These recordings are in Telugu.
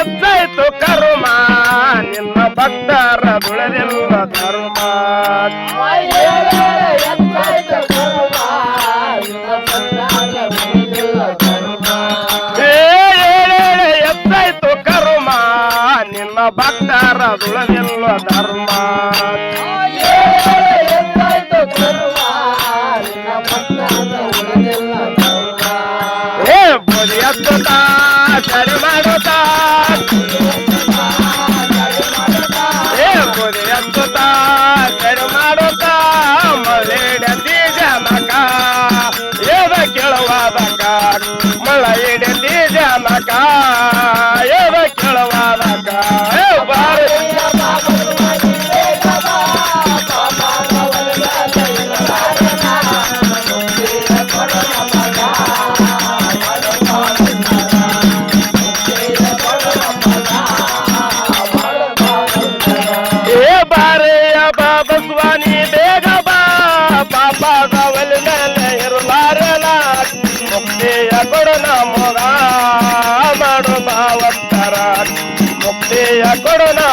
ಎತ್ತಾಯ್ತು ಕರುಮಾ. ನಿನ್ನ ಭಕ್ತರ ದುಳಲಿಲ್ಲ ಕರುಮ. ಎತ್ತಾಯ್ತು ಕರುಮ. ನಿಮ್ಮ ಭಕ್ತ Marota, Marota.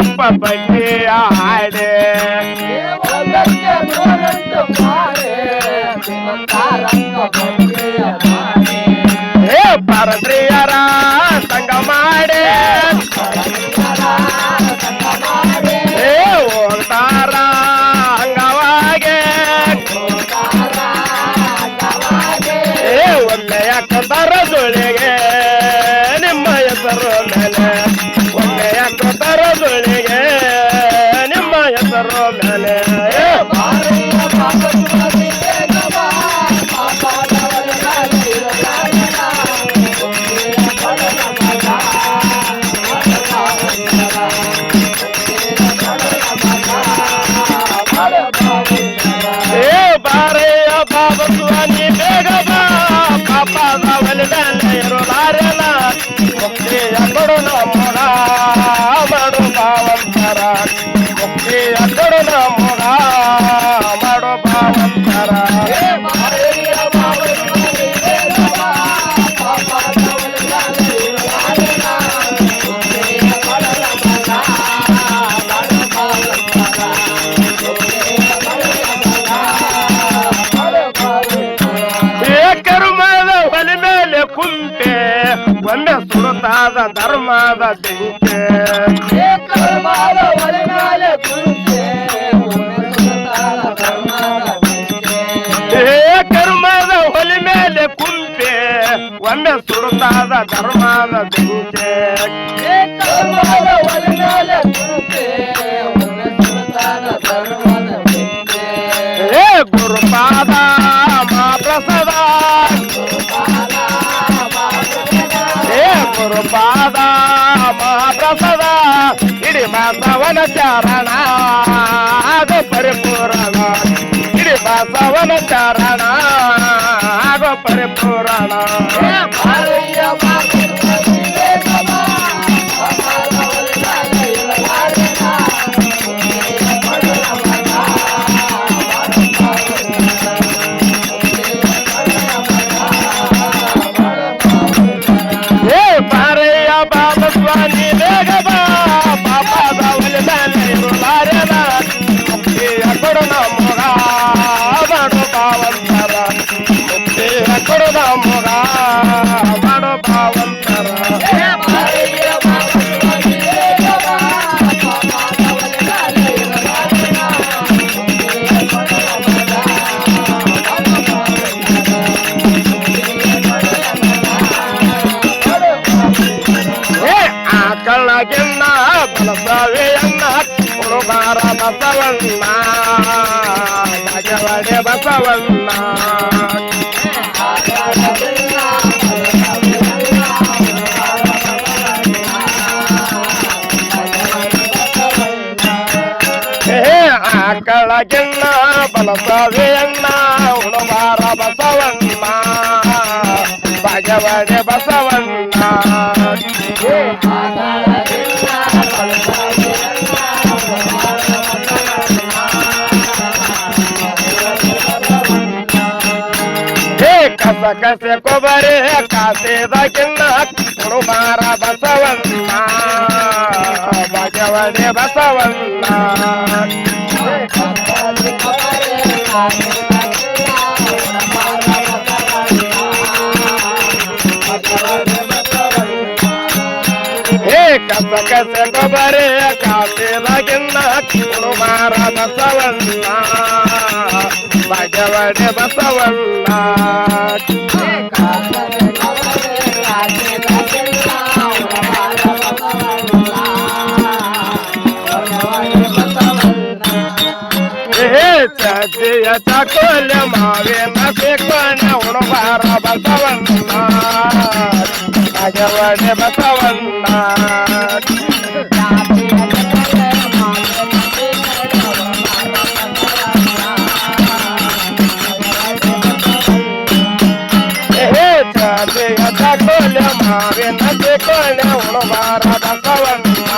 அப்ப பையே ஆடு. ஏ பரத்ரியரா தங்கமாடு. ஏ ஓட்டாரா அங்கவாகே. ஏ ஒன்னையக்க தர சொல்லுகே. నీరు లారెల ఒకే అమ్మడు నమ్ముడా అమ్మడు ಧರ್ಮದ ಧರ್ಮದ ಜಿಂಕೆ ಧರ್ಮದ ಕರ್ಮದ ಹೊಲಿ ಮೇಲೆ ಕುಂತೆ ಒಮ್ಮೆ ಧರ್ಮದ ದಿಂತೆ ಕರ್ಮದ ಗುರುಪಾದ ಮಹಾಪ್ರಸಾದ. ಇಡೀ ಬಸವನ ಚರಣ. ಅದು ಪರಿಪೂರಣ ಇಡೀ ಬಸವನ ಚರಣ. ಅದು ಪರಿಪೂರಣ ఎక్కడు నా మొగాడు బావంతరా ముక్తి ఎక్కడు నా మొగాడు బావంతరా కళ్ళకిన్నా ಮಕ್ಕಳ ಗೆಲ್ಲ ಬಲಸವೆಯಣ್ಣ ಉಣಬಾರ ಬಸವಣ್ಣ ಬಸವಣ್ಣ. ಹೇ ಕಸ ಕಸೆ ಕೊಬರೆ ಕಾಸೆದಾಗಿನ್ನ ಕುರುಮಾರ ಬಸವಣ್ಣ ಭಗವನೆ ಬಸವಣ್ಣ ಹೇ ಕಸ ಕಸೆ ಕೊಬರೆ ಕಾಸೆದಾಗಿನ್ನ ಕುರುಮಾರ ಬಸವಣ್ಣ माझ्यावर बसवला सजयता कोल मावे मासे कोण उणवार बसवन्नाथ माझ्यावर बसवन्नाथ ಚಕೋಲೆ ಮಾವಿನ ಬೇಕನೆ ಉಣಬಾರ ಬಸವಣ್ಣ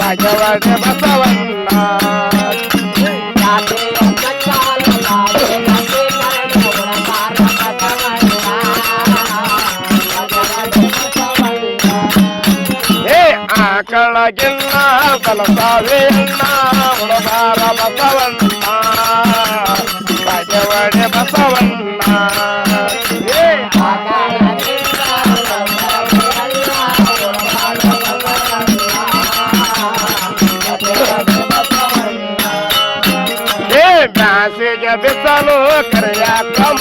ಭಗವನೆ ಬಸವಣ್ಣ ಹೇ ಆಕಳಗಿನ್ನ ಬಲಸಾವೆಯನ್ನ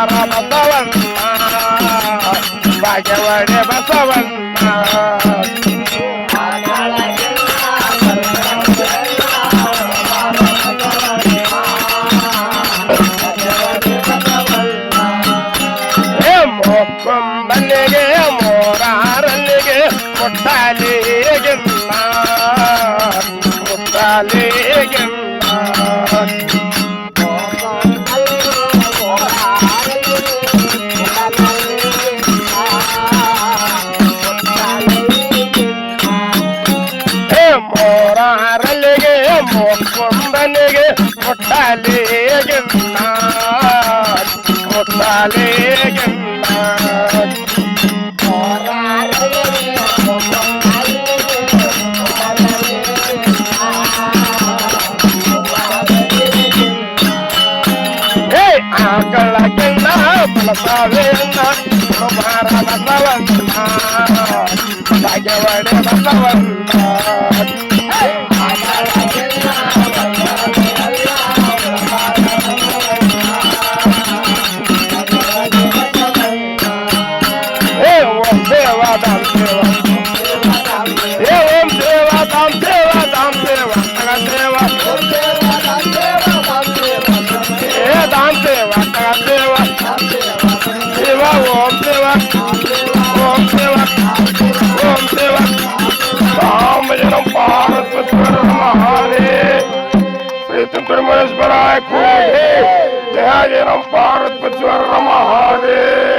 ಬಸವಣ್ಣ ಭಾಗ್ಯವಡೆ ಬಸವಣ್ಣ ಹೇ ಮೊಕ್ಕೊಂಬಲ್ಲಿಗೆ ಮೋರಾರಲ್ಲಿಗೆ ಮುಟ್ಟಾಲಿಗಿನ್ನ ಮುಟ್ಟಾಲಿಗಿನ್ನ ముట్టాలేగిన్నా ఏ ఆకళ్ళ కింద బలసావేన్న కుమార బసవన్న భాగ్యవాడి బసవన్న тепер мене збирає кульги, де гадіном парить по цьому рогади.